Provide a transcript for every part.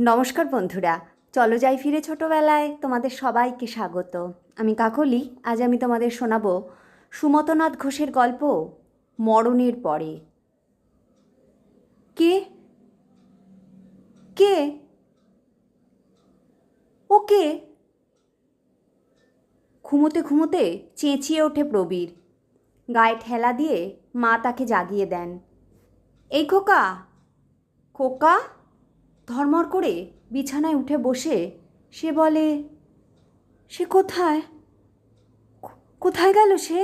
নমস্কার বন্ধুরা, চলো যাই ফিরে ছোটোবেলায়। তোমাদের সবাইকে স্বাগত। আমি কাকলি, আজ আমি তোমাদের শোনাবো সুমতনাথ ঘোষের গল্প মরণের পরে। কে? কে? ও কে? ঘুমোতে ঘুমোতে চেঁচিয়ে ওঠে প্রবীর। গায়ে ঠেলা দিয়ে মা তাকে জাগিয়ে দেন। এই খোকা? খোকা? ধর্মর করে বিছানায় উঠে বসে সে বলে, সে কোথায়? কোথায় গেল সে?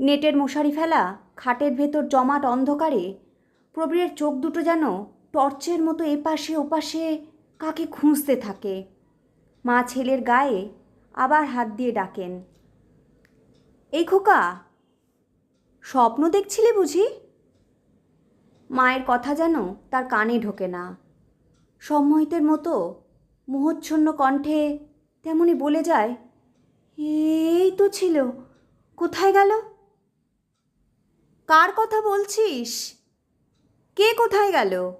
নেটের মশারি ফেলা খাটের ভেতর জমাট অন্ধকারে প্রবীরের চোখ দুটো যেন টর্চের মতো এপাশে ওপাশে কাকে খুঁজতে থাকে। মা ছেলের গায়ে আবার হাত দিয়ে ডাকেন, এই খোকা, স্বপ্ন দেখছিলে বুঝি? মায়ের কথা যেন তার কানে ঢোকে না। সম্মোহিতের মতো মোহচ্ছন্ন কণ্ঠে তেমনি বলে যায় এই তো ছিল কোথায় গেল? কার কথা বলছিস? কে কোথায় গেল?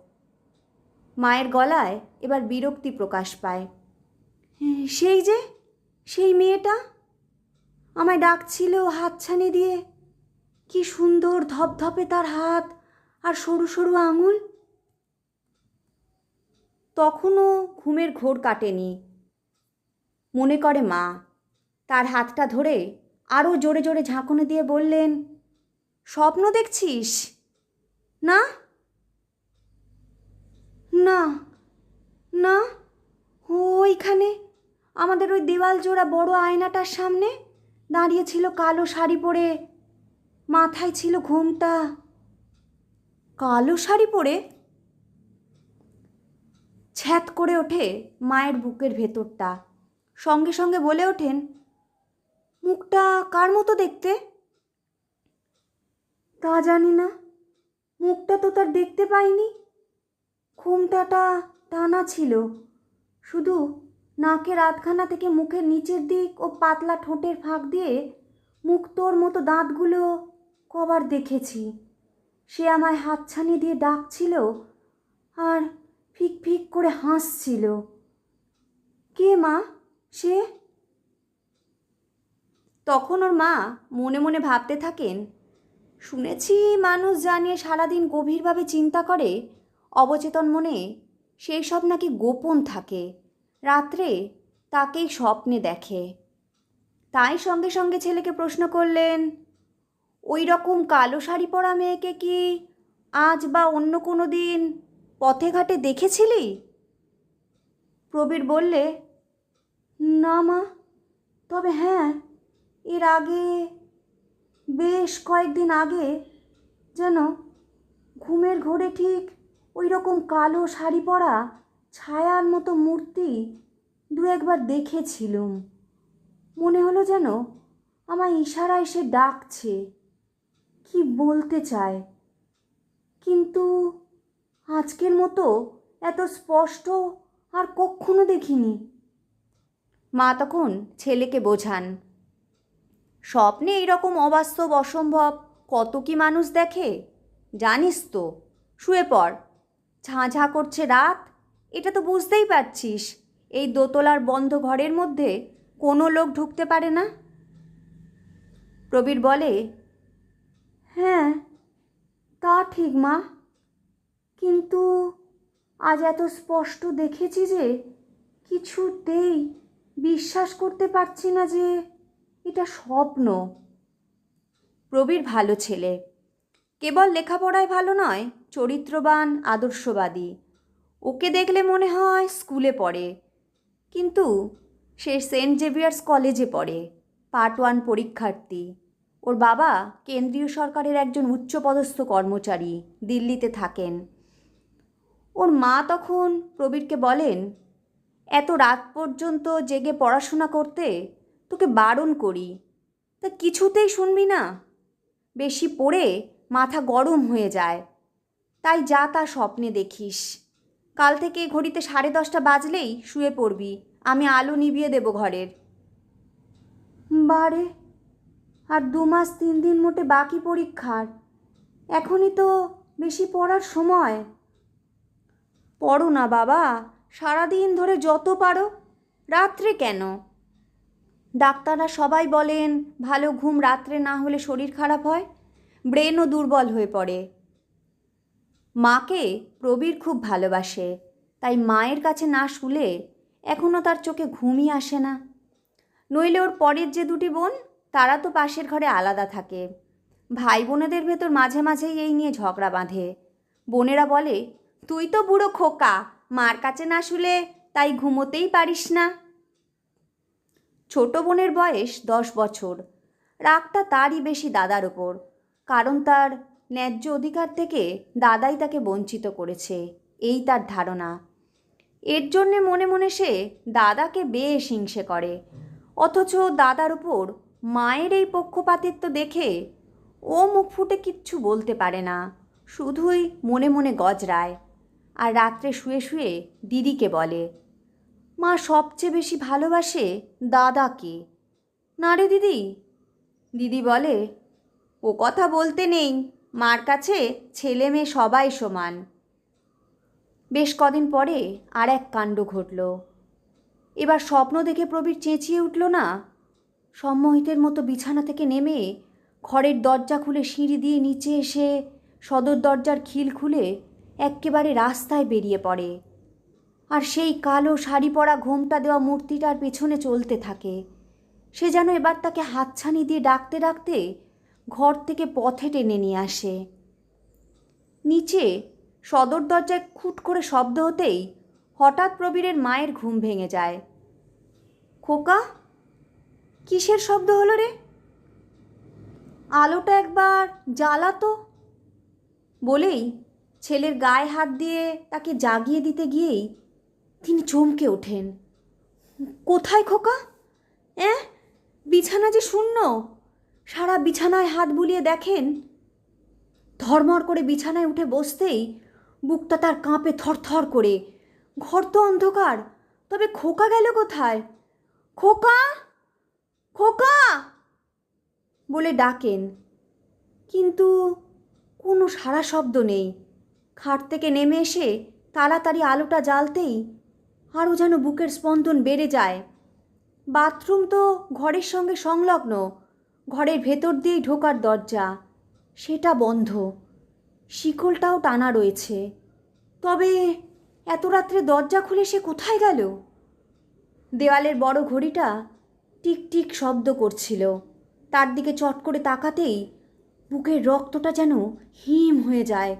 মায়ের গলায় এবার বিরক্তি প্রকাশ পায়। "হ্যাঁ, সেই যে সেই মেয়েটা? আমায় ডাকছিল হাতছানি দিয়ে। কি সুন্দর ধপধপে তার হাত আর সরু সরু আঙুল? তখনও ঘুমের ঘোর কাটেনি। মনে করে মা, তার হাতটা ধরে আরও জোরে জোরে ঝাঁকুনি দিয়ে বললেন, স্বপ্ন দেখছিস? না? না না ওইখানে আমাদের ওই দেওয়াল জোড়া বড় আয়নাটার সামনে দাঁড়িয়েছিল কালো শাড়ি পরে, মাথায় ছিল ঘোমটা। কালো শাড়ি পরে ছ্যাত করে ওঠে মায়ের বুকের ভেতরটা। সঙ্গে সঙ্গে বলে ওঠেন, মুখটা কার মতো দেখতে? তা জানি না। মুখটা তো তার দেখতে পাইনি। ঘুমটাটা টানা ছিল। শুধু নাকের আধখানা থেকে মুখের নিচের দিক ও পাতলা ঠোঁটের ফাঁক দিয়ে মুখ তোর মতো দাঁতগুলো কবার দেখেছি। সে আমায় হাতছানি দিয়ে ডাকছিল আর ফিক ফিক করে হাসছিল। কে মা? সে? তখন ওর মা মনে মনে ভাবতে থাকেন, শুনেছি মানুষ জানিয়ে সারাদিন গভীরভাবে চিন্তা করে, অবচেতন মনে সেই সব নাকি গোপন থাকে, রাত্রে তাকেই স্বপ্নে দেখে। তাই সঙ্গে সঙ্গে ছেলেকে প্রশ্ন করলেন ওই রকম কালো শাড়ি পরা মেয়েকে কি আজ বা অন্য কোনো দিন পথে ঘাটে দেখেছিলি? প্রবীর বললে, না মা, তবে হ্যাঁ এর আগে, বেশ কয়েকদিন আগে যেন ঘুমের ঘোরে ঠিক ওই রকম কালো শাড়ি পরা ছায়ার মতো মূর্তি দু একবার দেখেছিলুম। মনে হলো যেন আমার ইশারা এসে ডাকছে। কি বলতে চায়? কিন্তু আজকের মতো এত স্পষ্ট আর কখনো দেখিনি। মা তখন ছেলেকে বোঝান, স্বপ্নে এইরকম অবাস্তব অসম্ভব কত কি মানুষ দেখে? জানিস তো, শুয়ে পড় ঝাঁ ঝাঁ করছে রাত, এটা তো বুঝতেই পারছিস, এই দোতলার বন্ধ ঘরের মধ্যে কোনো লোক ঢুকতে পারে না? প্রবীর বলে হ্যাঁ তা ঠিক মা। কিন্তু আজ এত স্পষ্ট দেখেছি যে কিছুতেই বিশ্বাস করতে পারছি না যে এটা স্বপ্ন। প্রবীর ভালো ছেলে। কেবল লেখাপড়ায় ভালো নয়, চরিত্রবান, আদর্শবাদী। ওকে দেখলে মনে হয় স্কুলে পড়ে। কিন্তু সে সেন্ট জেভিয়ার্স কলেজে পড়ে, পার্ট ওয়ান পরীক্ষার্থী। ওর বাবা কেন্দ্রীয় সরকারের একজন উচ্চপদস্থ কর্মচারী দিল্লিতে থাকেন। ওর মা তখন প্রবীরকে বলেন, এত রাত পর্যন্ত জেগে পড়াশোনা করতে তোকে বারণ করি। তা কিছুতেই শুনবি না। বেশি পড়ে মাথা গরম হয়ে যায়। তাই যা তা স্বপ্নে দেখিস। কাল থেকে ঘড়িতে সাড়ে দশটা বাজলেই শুয়ে পড়বি। আমি আলো নিভিয়ে দেবো ঘরের। বারে আর দু মাস তিন দিন মোটে বাকি পরীক্ষার। এখনই তো বেশি পড়ার সময়। পড়ো না বাবা, সারাদিন ধরে যত পারো, রাত্রে কেন? ডাক্তাররা সবাই বলেন, ভালো ঘুম রাত্রে না হলে শরীর খারাপ হয়, ব্রেনও দুর্বল হয়ে পড়ে। মাকে প্রবীর খুব ভালোবাসে, তাই মায়ের কাছে না শুলে এখনও তার চোখে ঘুমই আসে না। নইলে ওর পরের যে দুটি বোন তারা তো পাশের ঘরে আলাদা থাকে। ভাই বোনেদের ভেতর মাঝে মাঝেই এই নিয়ে ঝগড়া বাঁধে। বোনেরা বলে, তুই তো বুড়ো খোকা, মার কাছে না শুলে তাই ঘুমোতেই পারিস না। ছোট বোনের বয়স দশ বছর। রাগটা তারই বেশি দাদার ওপর, কারণ তার ন্যায্য অধিকার থেকে দাদাই তাকে বঞ্চিত করেছে, এই তার ধারণা। এর জন্যে মনে মনে সে দাদাকে বেশ হিংসে করে, অথচ দাদার উপর মায়ের এই পক্ষপাতিত্ব দেখে ও মুখ ফুটে কিচ্ছু বলতে পারে না, শুধুই মনে মনে গজরায়। আর রাত্রে শুয়ে শুয়ে দিদিকে বলে, মা সবচেয়ে বেশি ভালোবাসে দাদাকে। না রে দিদি। দিদি বলে, ও কথা বলতে নেই, মার কাছে ছেলে মেয়ে সবাই সমান। বেশ কদিন পরে আর এক কাণ্ড ঘটল। এবার স্বপ্ন দেখে প্রবীর চেঁচিয়ে উঠল না সম্মোহিতের মতো বিছানা থেকে নেমে ঘরের দরজা খুলে সিঁড়ি দিয়ে নিচে এসে সদর দরজার খিল খুলে এক্কেবারে রাস্তায় বেরিয়ে পড়ে। আর সেই কালো শাড়ি পরা ঘোমটা দেওয়া মূর্তিটার পেছনে চলতে থাকে। সে যেন এবার তাকে হাতছানি দিয়ে ডাকতে ডাকতে ঘর থেকে পথে টেনে নিয়ে আসে। নিচে সদর দরজায় খুট করে শব্দ হতেই হঠাৎ প্রবীরের মায়ের ঘুম ভেঙে যায়। খোকা কিসের শব্দ হলো রে? আলোটা একবার জ্বালাতো? বলেই ছেলের গায়ে হাত দিয়ে তাকে জাগিয়ে দিতে গিয়েই তিনি চমকে ওঠেন। কোথায় খোকা? অ্যাঁ? বিছানা যে শূন্য? সারা বিছানায় হাত বুলিয়ে দেখেন। ধর্মর করে বিছানায় উঠে বসতেই বুকটা তার কাঁপে থরথর করে। ঘর তো অন্ধকার, তবে খোকা গেল কোথায়? খোকা! খোকা! বলে ডাকেন। কিন্তু কোনো সারা শব্দ নেই। খাট থেকে নেমে এসে তাড়াতাড়ি আলোটা জ্বালতেই আরও যেন বুকের স্পন্দন বেড়ে যায়। বাথরুম তো ঘরের সঙ্গে সংলগ্ন। ঘরের ভেতর দিয়েই ঢোকার দরজা। সেটা বন্ধ। শিকলটাও টানা রয়েছে। তবে এত রাত্রে দরজা খুলে সে কোথায় গেল? দেওয়ালের বড় ঘড়িটা টিক টিক শব্দ করছিল। তার দিকে চট করে তাকাতেই বুকের রক্তটা যেন হিম হয়ে যায়।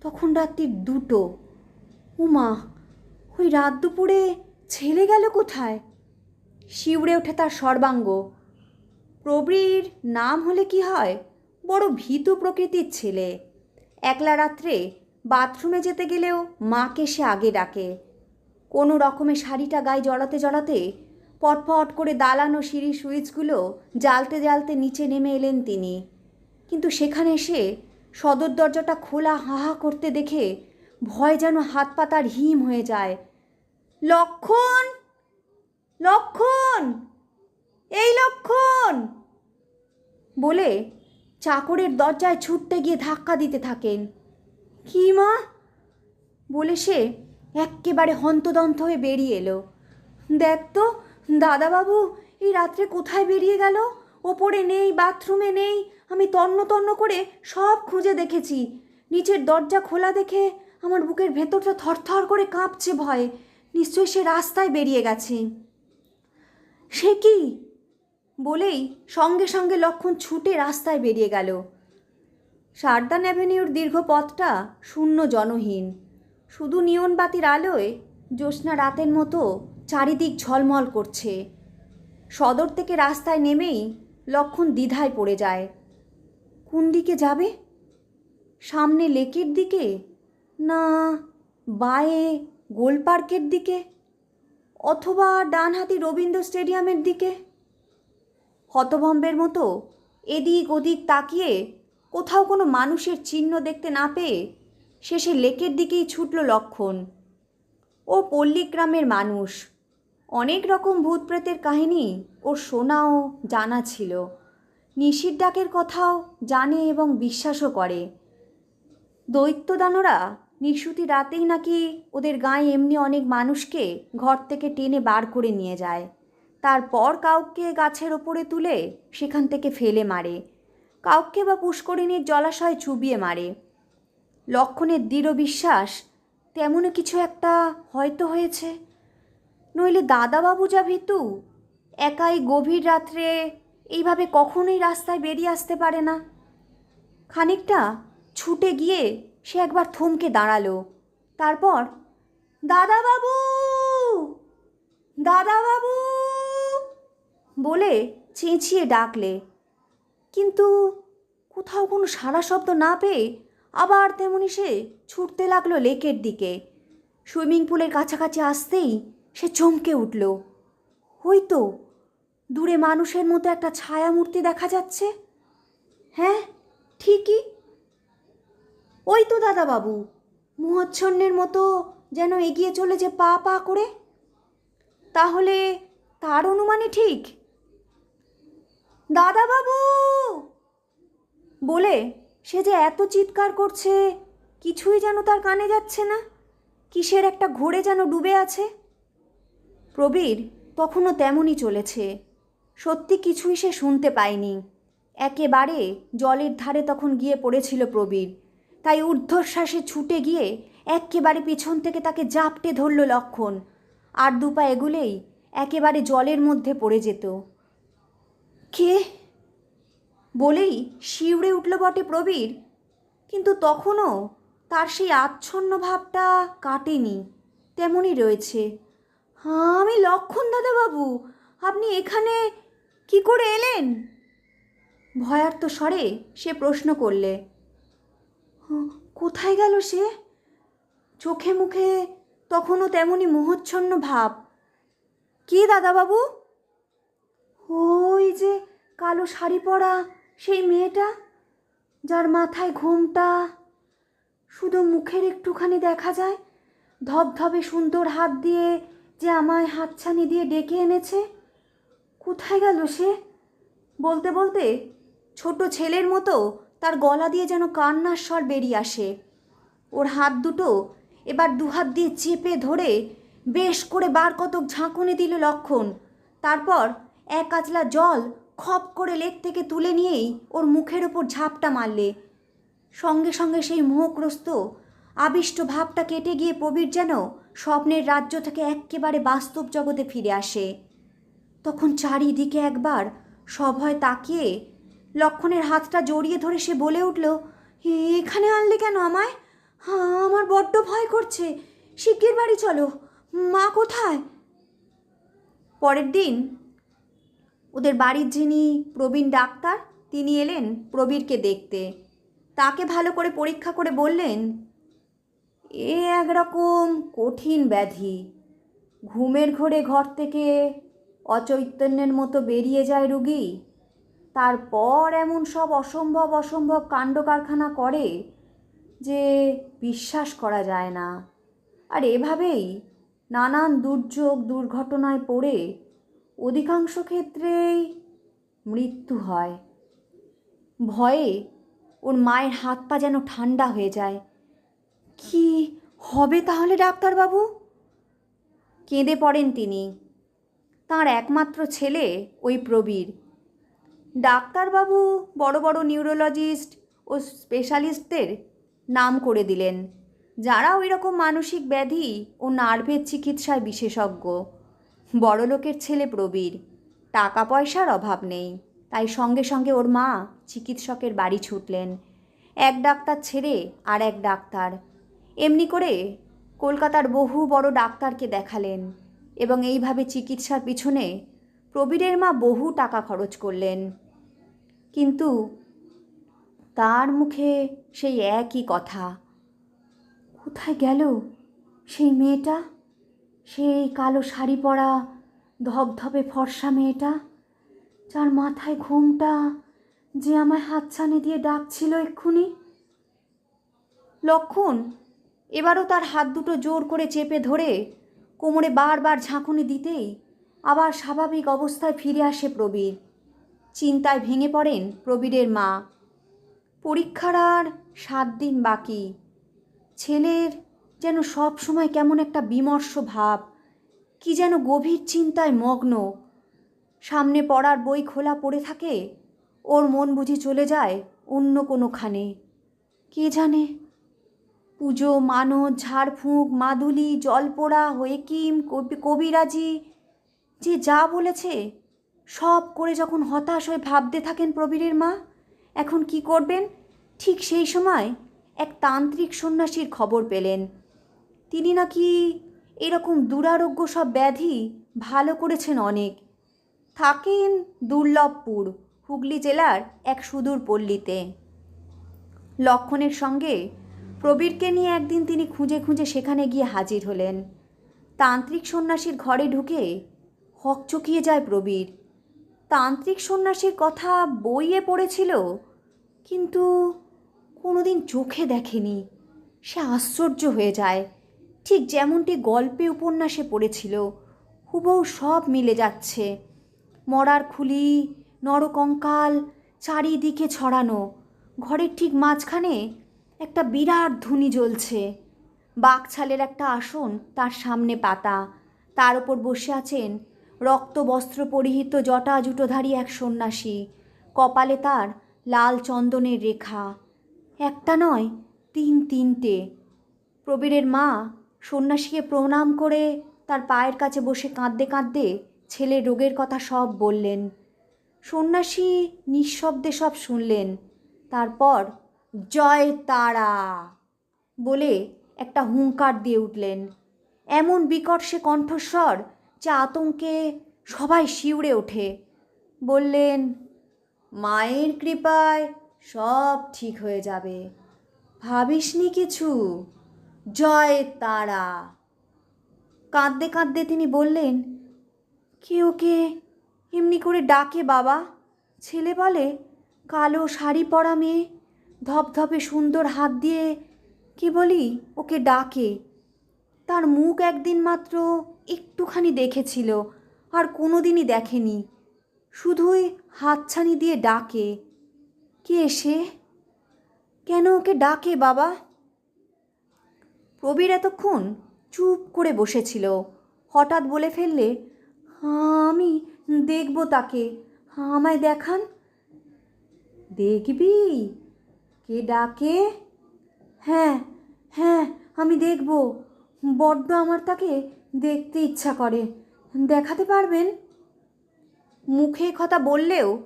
তখন রাত্রির দুটো। উমা, ওই রাত দুপুরে ছেলে গেল কোথায়? শিউড়ে ওঠে তার সর্বাঙ্গ। প্রবীর নাম হলে কি হয়? বড় ভীতু প্রকৃতির ছেলে। একলা রাত্রে বাথরুমে যেতে গেলেও মাকে সে আগে ডাকে। কোনো রকমে শাড়িটা গায়ে জড়াতে জড়াতে পটপট করে দালানো সিঁড়ি সুইচগুলো জ্বালতে জ্বালতে নিচে নেমে এলেন তিনি। কিন্তু সেখানে এসে সদর দরজাটা খোলা হাহা করতে দেখে ভয় যেন হাত পাতার হিম হয়ে যায়। লক্ষণ! লক্ষণ! এই লক্ষণ! বলে চাকরের দরজায় ছুটতে গিয়ে ধাক্কা দিতে থাকেন। কি মা? বলে সে এক্কেবারে হন্তদন্ত হয়ে বেরিয়ে এলো। দেখ তো দাদাবাবু, এই রাত্রে কোথায় বেরিয়ে গেল? ওপরে নেই, বাথরুমে নেই। আমি তন্ন তন্ন করে সব খুঁজে দেখেছি। নিচের দরজা খোলা দেখে আমার বুকের ভেতরটা থরথর করে কাঁপছে ভয়ে। নিশ্চয়ই সে রাস্তায় বেরিয়ে গেছে। সে কি? বলেই সঙ্গে সঙ্গে লক্ষণ ছুটে রাস্তায় বেরিয়ে গেল। সারদান অ্যাভিনিউর দীর্ঘ পথটা শূন্য জনহীন। শুধু নিয়ন বাতির আলোয় জ্যোৎস্না রাতের মতো চারিদিক ঝলমল করছে। সদর থেকে রাস্তায় নেমেই লক্ষণ দ্বিধায় পড়ে যায়। কোন দিকে যাবে? সামনে লেকের দিকে? না, বায়ে গোল পার্কের দিকে? অথবা ডানহাতি রবীন্দ্র স্টেডিয়ামের দিকে? হতভম্বের মতো এদিক ওদিক তাকিয়ে কোথাও কোনো মানুষের চিহ্ন দেখতে না পেয়ে শেষে লেকের দিকেই ছুটল লক্ষণ। ও পল্লীগ্রামের মানুষ। অনেক রকম ভূত প্রেতের কাহিনী ওর শোনাও জানা ছিল। নিশির ডাকের কথাও জানে এবং বিশ্বাসও করে। দৈত্যদানরা নিশুতি রাতেই নাকি ওদের গায়ে এমনি অনেক মানুষকে ঘর থেকে টেনে বার করে নিয়ে যায়। তারপর কাউকে গাছের ওপরে তুলে সেখান থেকে ফেলে মারে। কাউকে বা পুষ্করিণীর জলাশয় চুবিয়ে মারে। লক্ষণের দৃঢ় বিশ্বাস তেমনই কিছু একটা হয়তো হয়েছে। নইলে দাদাবাবু যা ভীতু। একাই গভীর রাত্রে এইভাবে কখনোই রাস্তায় বেরিয়ে আসতে পারে না। খানিকটা ছুটে গিয়ে সে একবার থমকে দাঁড়াল। তারপর, দাদাবাবু! দাদাবাবু! বলে চেঁচিয়ে ডাকলে। কিন্তু কোথাও কোনো সারা শব্দ না পেয়ে আবার তেমনি সে ছুটতে লাগল লেকের দিকে। সুইমিং পুলের কাছাকাছি আসতেই সে চমকে উঠল। ওই তো, দূরে মানুষের মতো একটা ছায়া মূর্তি দেখা যাচ্ছে। হ্যাঁ ঠিকই। ওই তো দাদাবাবু, মোহচ্ছন্নের মতো যেন এগিয়ে চলেছে পা পা করে। তাহলে তার অনুমানই ঠিক? দাদাবাবু! বলে সে যে এত চিৎকার করছে, কিছুই যেন তার কানে যাচ্ছে না। কিসের একটা ঘোরে যেন ডুবে আছে? প্রবীর তখনও তেমনই চলেছে। সত্যি কিছুই সে শুনতে পায়নি। একেবারে জলের ধারে তখন গিয়ে পড়েছিল প্রবীর। তাই ঊর্ধ্বশ্বাসে ছুটে গিয়ে একেবারে পিছন থেকে তাকে জাপটে ধরল লক্ষণ। আর দুপা এগুলেই একেবারে জলের মধ্যে পড়ে যেত। কে? বলেই শিউড়ে উঠল বটে প্রবীর। কিন্তু তখনও তার সেই আচ্ছন্ন ভাবটা কাটেনি। তেমনই রয়েছে। হ্যাঁ আমি লক্ষণ দাদাবাবু। আপনি এখানে কি করে এলেন? ভয়ার্ত স্বরে সে প্রশ্ন করলে। "হুঁ, কোথায় গেল সে? চোখে মুখে তখনও তেমনই মোহচ্ছন্ন ভাব। কে দাদাবাবু? ওই যে কালো শাড়ি পরা সেই মেয়েটা যার মাথায় ঘোমটা। শুধু মুখের একটুখানি দেখা যায় ধবধবে সুন্দর হাত দিয়ে যে আমায় হাতছানি দিয়ে ডেকে এনেছে? কোথায় গেল সে? বলতে বলতে ছোট ছেলের মতো তার গলা দিয়ে যেন কান্নার স্বর বেরিয়ে আসে। ওর হাত দুটো এবার দুহাত দিয়ে চেপে ধরে বেশ করে বার কতক ঝাঁকুনি দিল লক্ষণ। তারপর এক আচলা জল খপ করে লেক থেকে তুলে নিয়েই ওর মুখের ওপর ঝাপটা মারলে। সঙ্গে সঙ্গে সেই মোহগ্রস্ত আবিষ্ট ভাবটা কেটে গিয়ে প্রবীর যেন স্বপ্নের রাজ্য থেকে এক্কেবারে বাস্তব জগতে ফিরে আসে। তখন চারিদিকে একবার সভয় তাকিয়ে লক্ষণের হাতটা জড়িয়ে ধরে সে বলে উঠল, "এ- এখানে আনলে কেন আমায়? হ্যাঁ আমার বড্ড ভয় করছে। শিগগির বাড়ি চলো। মা কোথায়? পরের দিন ওদের বাড়ির যিনি প্রবীণ ডাক্তার, তিনি এলেন প্রবীরকে দেখতে। তাকে ভালো করে পরীক্ষা করে বললেন এ একরকম কঠিন ব্যাধি। ঘুমের ঘোরে ঘর থেকে অচৈতন্যের মতো বেরিয়ে যায় রুগী। তারপর এমন সব অসম্ভব অসম্ভব কাণ্ড কারখানা করে যে বিশ্বাস করা যায় না। আর এভাবেই নানান দুর্যোগ, দুর্ঘটনায় পড়ে অধিকাংশ ক্ষেত্রেই মৃত্যু হয়। ভয়ে ওর মায়ের হাত পা যেন ঠান্ডা হয়ে যায়। কি হবে তাহলে ডাক্তারবাবু? কেঁদে পড়েন তিনি। তার একমাত্র ছেলে ওই প্রবীর। ডাক্তারবাবু বড় বড় নিউরোলজিস্ট ও স্পেশালিস্টদের নাম করে দিলেন। যারা ওই রকম মানসিক ব্যাধি ও নার্ভের চিকিৎসায় বিশেষজ্ঞ। বড়লোকের ছেলে প্রবীর। টাকা পয়সার অভাব নেই। তাই সঙ্গে সঙ্গে ওর মা চিকিৎসকের বাড়ি ছুটলেন। এক ডাক্তার ছেড়ে আর এক ডাক্তার। এমনি করে কলকাতার বহু বড় ডাক্তারকে দেখালেন এবং এইভাবে চিকিৎসার পিছনে প্রবীরের মা বহু টাকা খরচ করলেন। কিন্তু তার মুখে সেই একই কথা। কোথায় গেল সেই মেয়েটা? সেই কালো শাড়ি পরা, ধবধবে ফর্সা মেয়েটা? যার মাথায় ঘোমটা যে আমায় হাতছানি দিয়ে ডাকছিল এক্ষুনি? লক্ষণ এবারও তার হাত দুটো জোর করে চেপে ধরে কোমরে বারবার ঝাঁকুনি দিতেই আবার স্বাভাবিক অবস্থায় ফিরে আসে প্রবীর। চিন্তায় ভেঙে পড়েন প্রবীরের মা। পরীক্ষার আর সাত দিন বাকি। ছেলের যেন সব সময় কেমন একটা বিমর্ষ ভাব, কি যেন গভীর চিন্তায় মগ্ন। সামনে পড়ার বই খোলা পড়ে থাকে, ওর মন বুঝি চলে যায় অন্য কোনোখানে। কে জানে পুজো মানত ঝাড়ফুঁক, মাদুলি, জলপোড়া, হয়েকিম, কবি, কবিরাজি, যে যা বলেছে, সব করে যখন হতাশ হয়ে ভাবতে থাকেন প্রবীরের মা, এখন কি করবেন? ঠিক সেই সময় এক তান্ত্রিক সন্ন্যাসীর খবর পেলেন। তিনি নাকি এরকম দুরারোগ্য সব ব্যাধি ভালো করেছেন অনেক। থাকেন দুর্লভপুর, হুগলি জেলার এক সুদূর পল্লীতে লক্ষণের সঙ্গে প্রবীরকে নিয়ে একদিন তিনি খুঁজে খুঁজে সেখানে গিয়ে হাজির হলেন। তান্ত্রিক সন্ন্যাসীর ঘরে ঢুকে হকচকিয়ে যায় প্রবীর। তান্ত্রিক সন্ন্যাসীর কথা বইয়ে পড়েছিল, কিন্তু কোনোদিন চোখে দেখেনি। সে আশ্চর্য হয়ে যায়। ঠিক যেমনটি গল্পে উপন্যাসে পড়েছিল, হুবহু সব মিলে যাচ্ছে। মরার খুলি, নরকঙ্কাল, চারিদিকে ছড়ানো, ঘরের ঠিক মাঝখানে একটা বিরাট ধুনি জ্বলছে। বাঘছালের একটা আসন তার সামনে পাতা। তার ওপর বসে আছেন রক্ত বস্ত্র পরিহিত জটা জুটোধারী এক সন্ন্যাসী। কপালে তার লাল চন্দনের রেখা। একটা নয়, তিন তিনটে। প্রবীরের মা সন্ন্যাসীকে প্রণাম করে তার পায়ের কাছে বসে কাঁদতে কাঁদতে ছেলের রোগের কথা সব বললেন। সন্ন্যাসী নিঃশব্দে সব শুনলেন। তারপর জয় তারা বলে একটা হুঙ্কার দিয়ে উঠলেন। এমন বিকট সে কণ্ঠস্বর যা আতঙ্কে সবাই শিউরে ওঠে। বললেন, মায়ের কৃপায় সব ঠিক হয়ে যাবে। ভাবিসনি কিছু? জয় তারা। কাঁদতে কাঁদতে তিনি বললেন কে ওকে এমনি করে ডাকে বাবা? ছেলে বলে কালো শাড়ি পরা মেয়ে ধপধপে সুন্দর হাত দিয়ে কি বলি ওকে ডাকে। তার মুখ একদিন মাত্র একটুখানি দেখেছিল, আর কোনো দিনই দেখেনি। শুধুই হাতছানি দিয়ে ডাকে। কে সে? কেন ওকে ডাকে বাবা? প্রবীর এতক্ষণ চুপ করে বসেছিল। হঠাৎ বলে ফেললে আমি দেখব তাকে। আমায় দেখান। দেখবি? কে ডাকে? হ্যাঁ হ্যাঁ আমি দেখব। বড্ড আমার তাকে দেখতে ইচ্ছা করে। দেখাতে পারবেন? মুখে কথা বললেও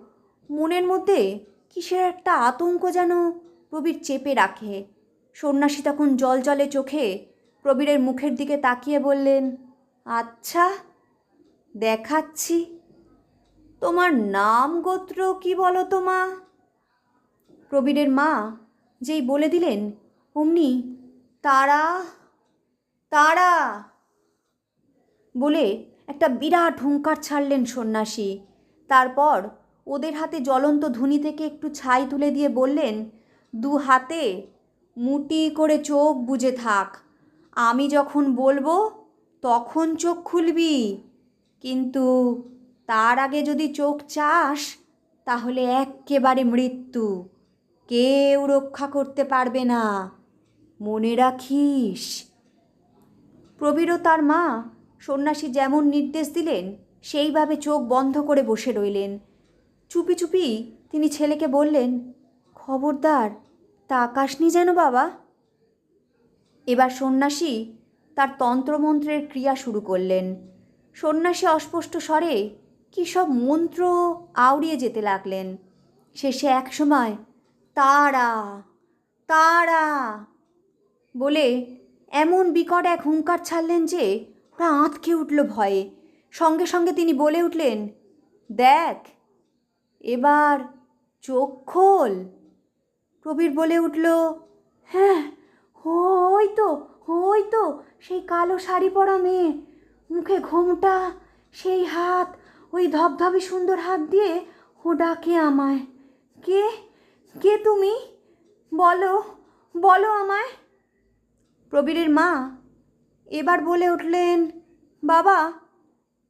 মনের মধ্যে কিসের একটা আতঙ্ক যেন প্রবীর চেপে রাখে। সন্ন্যাসী তখন জল জলে চোখে প্রবীরের মুখের দিকে তাকিয়ে বললেন আচ্ছা দেখাচ্ছি। তোমার নাম গোত্র কি বলো তো মা? প্রবীরের মা যেই বলে দিলেন, অমনি তারা তারা বলে একটা বিরাট হুঙ্কার ছাড়লেন সন্ন্যাসী। তারপর ওদের হাতে জ্বলন্ত ধুনি থেকে একটু ছাই তুলে দিয়ে বললেন, দু হাতে মুটি করে চোখ বুজে থাক। আমি যখন বলব তখন চোখ খুলবি। কিন্তু তার আগে যদি চোখ চাস তাহলে এক্কেবারে মৃত্যু। কেউ রক্ষা করতে পারবে না। মনে রাখিস। প্রবীরও তার মা, সন্ন্যাসী যেমন নির্দেশ দিলেন, সেইভাবে চোখ বন্ধ করে বসে রইলেন। চুপি চুপি তিনি ছেলেকে বললেন, খবরদার, তা তাকাসনি যেন বাবা? এবার সন্ন্যাসী তার তন্ত্রমন্ত্রের ক্রিয়া শুরু করলেন। সন্ন্যাসী অস্পষ্ট স্বরে, কী সব মন্ত্র? আউড়িয়ে যেতে লাগলেন। শেষে একসময় তারা তারা বলে এমন বিকট এক হুঙ্কার ছাড়লেন যে ওরা আঁতকে উঠল ভয়ে। সঙ্গে সঙ্গে তিনি বলে উঠলেন, দেখ, এবার চোখ খোল। প্রবীর বলে উঠল হ্যাঁ ওই তো ওই তো, সেই কালো শাড়ি পরা মেয়ে। মুখে ঘোমটা, সেই হাত, ওই ধবধবে সুন্দর হাত দিয়ে ও ডাকে আমায়। কে? কে তুমি? বলো বলো আমায়। প্রবীরের মা এবার বলে উঠলেন, বাবা,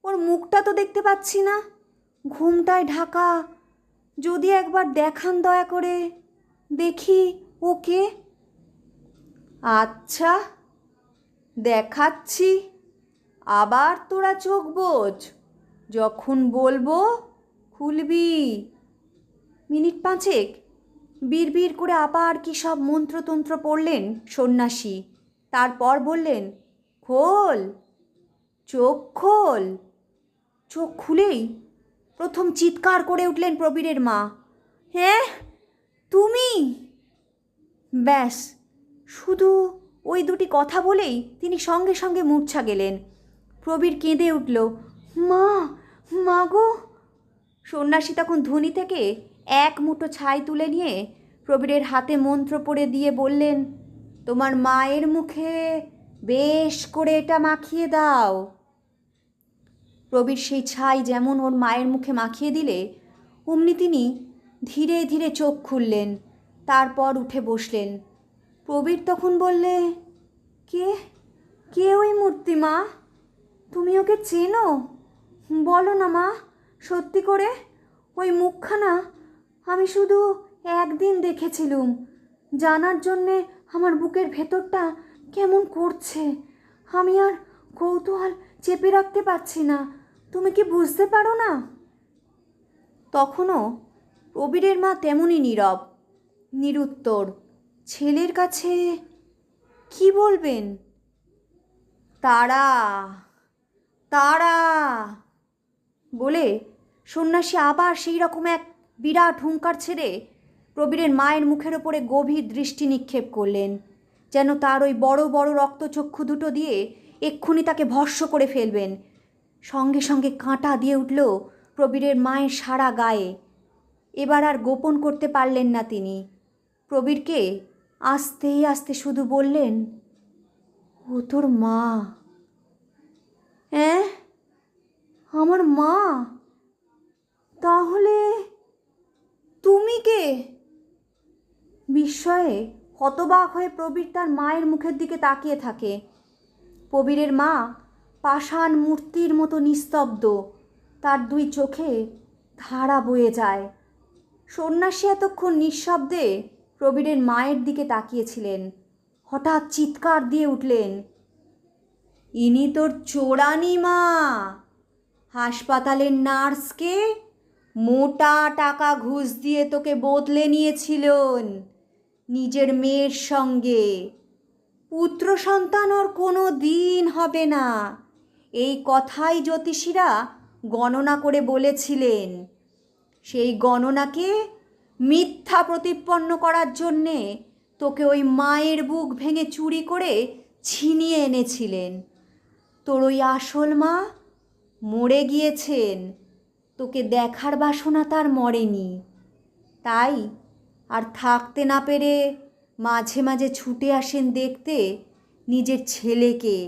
ওর মুখটা তো দেখতে পাচ্ছি না। ঘুমটায় ঢাকা। যদি একবার দেখান দয়া করে, দেখি ওকে আচ্ছা দেখাচ্ছি। আবার তোরা চোখ বোঝ যখন বলব, খুলবি। মিনিট পাঁচেক। বিড়বিড় করে আবার কি সব মন্ত্রতন্ত্র পড়লেন সন্ন্যাসী? তারপর বললেন, খোল, চোখ খোল। চোখ খুলেই প্রথম চিৎকার করে উঠলেন প্রবীরের মা। হ্যাঁ তুমি? ব্যাস, শুধু ওই দুটি কথা বলেই তিনি সঙ্গে সঙ্গে মূর্ছা গেলেন। প্রবীর কেঁদে উঠল, মা মা গো। সন্ন্যাসী তখন ধুনি থেকে এক মুঠো ছাই তুলে নিয়ে প্রবীরের হাতে মন্ত্র পড়ে দিয়ে বললেন, তোমার মায়ের মুখে বেশ করে এটা মাখিয়ে দাও। প্রবীর সেই ছাই যেমন ওর মায়ের মুখে মাখিয়ে দিলে, অমনি তিনি ধীরে ধীরে চোখ খুললেন, তারপর উঠে বসলেন। প্রবীর তখন বললে, কে? কে ওই মূর্তি মা? তুমি ওকে চেনো? বলো না মা, সত্যি করে? ওই মুখখানা আমি শুধু একদিন দেখেছিলুম। জানার জন্যে আমার বুকের ভেতরটা কেমন করছে। আমি আর কৌতূহল চেপে রাখতে পারছি না। তুমি কি বুঝতে পারো না? তখনও প্রবীরের মা তেমনই নীরব, নিরুত্তর, ছেলের কাছে কি বলবেন? তারা তারা, বলে সন্ন্যাসী আবার সেই রকম এক বিরাট হুঙ্কার ছেড়ে প্রবীরের মায়ের মুখের ওপরে গভীর দৃষ্টি নিক্ষেপ করলেন, যেন তার ওই বড় বড় রক্তচক্ষু দুটো দিয়ে এক্ষুনি তাকে ভস্য করে ফেলবেন। সঙ্গে সঙ্গে কাঁটা দিয়ে উঠল প্রবীরের মায়ের সারা গায়ে। এবার আর গোপন করতে পারলেন না তিনি। প্রবীরকে আস্তে আস্তে শুধু বললেন, ও তোর মা। হ্যাঁ? আমার মা? তাহলে তুমি কে? বিস্ময়ে হতবাক হয়ে প্রবীর তার মায়ের মুখের দিকে তাকিয়ে থাকে। প্রবীরের মা পাষাণ মূর্তির মতো নিস্তব্ধ। তার দুই চোখে ধারা বয়ে যায়। সন্ন্যাসী এতক্ষণ নিঃশব্দে প্রবীরের মায়ের দিকে তাকিয়েছিলেন। হঠাৎ চিৎকার দিয়ে উঠলেন, ইনি তোর চোরানি মা! হাসপাতালের নার্সকে মোটা টাকা ঘুষ দিয়ে তোকে বদলে নিয়েছিলেন নিজের মেয়ের সঙ্গে। পুত্র সন্তান ওর কোনো দিন হবে না। এই কথাই জ্যোতিষীরা গণনা করে বলেছিলেন। সেই গণনাকে মিথ্যা প্রতিপন্ন করার জন্যে তোকে ওই মায়ের বুক ভেঙে চুরি করে ছিনিয়ে এনেছিলেন। তোর ওই আসল মা মরে গিয়েছেন। তোকে দেখার বাসনা তার মরেনি। তাই আর থাকতে না পেরে মাঝে মাঝে ছুটে আসেন দেখতে নিজের ছেলেকে।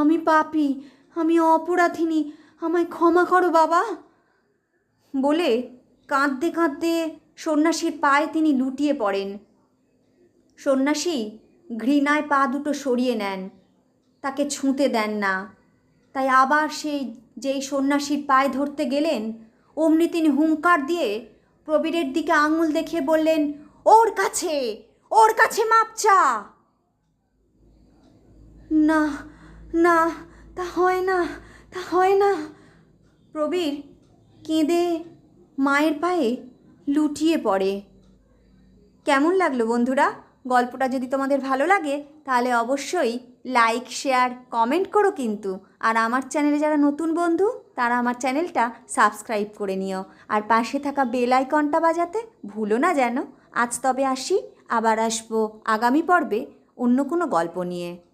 আমি পাপি, আমি অপরাধিনী, আমায় ক্ষমা করো বাবা। বলে কাঁদতে কাঁদতে সন্ন্যাসীর পায়ে তিনি লুটিয়ে পড়েন। সন্ন্যাসী ঘৃণায় পা দুটো সরিয়ে নেন, তাকে ছুঁতে দেন না। তাই আবার সেই যেই সন্ন্যাসীর পায়ে ধরতে গেলেন, অমনি তিনি হুঙ্কার দিয়ে প্রবীরের দিকে আঙুল দেখিয়ে বললেন, ওর কাছে ওর কাছে মাপ চা। না না, তা হয় না, তা হয় না। প্রবীর কেঁদে মায়ের পায়ে লুটিয়ে পড়ে। কেমন লাগল বন্ধুরা? গল্পটা যদি তোমাদের ভালো লাগে, তাহলে অবশ্যই লাইক শেয়ার কমেন্ট করো কিন্তু। আর আমার চ্যানেলে যারা নতুন বন্ধু, তারা আমার চ্যানেলটা সাবস্ক্রাইব করে নিও। আর পাশে থাকা বেল আইকনটা বাজাতে ভুলো না যেন। আজ তবে আসি, আবার আসব আগামী পর্বে অন্য কোনো গল্প নিয়ে।